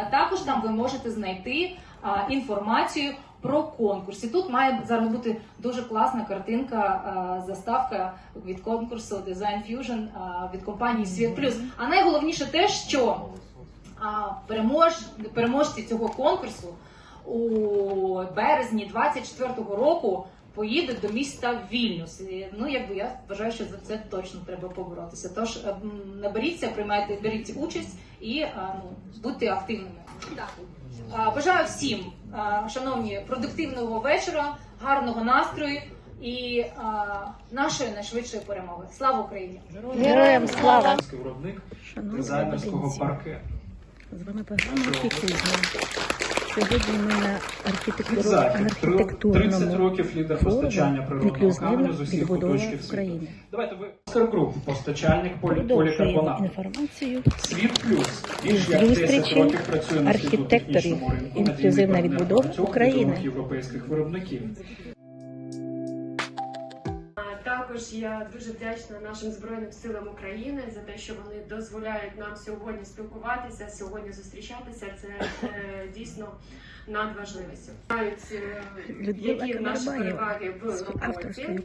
А також там ви можете знайти а, інформацію про конкурс. І тут має зараз бути дуже класна картинка, а, заставка від конкурсу Design Fusion а, від компанії Світ Плюс. А найголовніше те, що а, перемож, переможці цього конкурсу у березні 24-го року поїдуть до міста Вільнюс. І, ну, якби я вважаю, що за це точно треба поборотися. Тож е, наберіться, приймайте, беріть участь і а, ну, будьте активними. А, Бажаю всім, шановні, продуктивного вечора, гарного настрою і нашої найшвидшої перемоги. Слава Україні! Героям слава! Виробник дизайнерського глядачі, парке. З вами програма «Архітектурна». Сьогодні ми на архітектуру, Захід. 30 років лідер постачання природного «Інклюзивна каменю з усіх куточків. України». Давайте ви Оскар Груп, постачальник полі, полікарбонату. інформацію Світ плюс більш як Зустрічі 10 років працює на. Інклюзивна відбудова України. європейських виробників. Також я дуже вдячна нашим збройним силам України за те, що вони дозволяють нам сьогодні спілкуватися, сьогодні зустрічатися. Це е, дійсно надважливо. Знають, е, які наші переваги в роботі.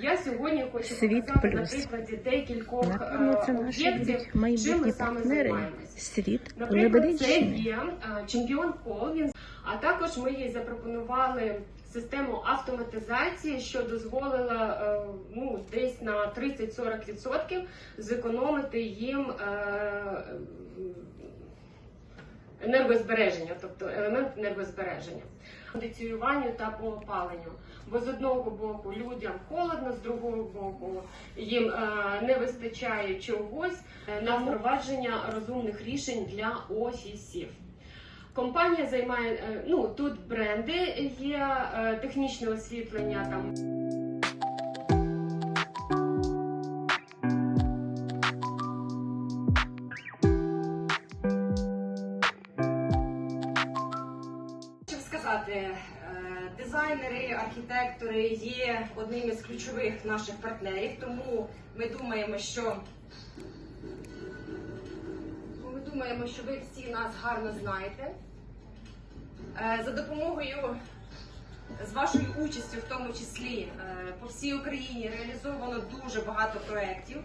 Я сьогодні хочу Світ показати плюс. на прикладі декількох е, об'єктів, чим ми саме займаємося. Світ Наприклад, це є чемпіон Кол. Він а також ми їй запропонували систему автоматизації, що дозволила на 30-40% зекономити їм е, енергозбереження, тобто елемент енергозбереження. Кондиціюванню та по опаленню. Бо з одного боку людям холодно, з другого боку їм е, не вистачає чогось на впровадження розумних рішень для офісів. Компанія займає е, ну тут бренди є, технічне освітлення там. Сказати, е, дизайнери, архітектори є одним із ключових наших партнерів, тому ми думаємо, що ми думаємо, що ви всі нас гарно знаєте. Е, За допомогою з вашою участю, в тому числі е, по всій Україні, реалізовано дуже багато проєктів.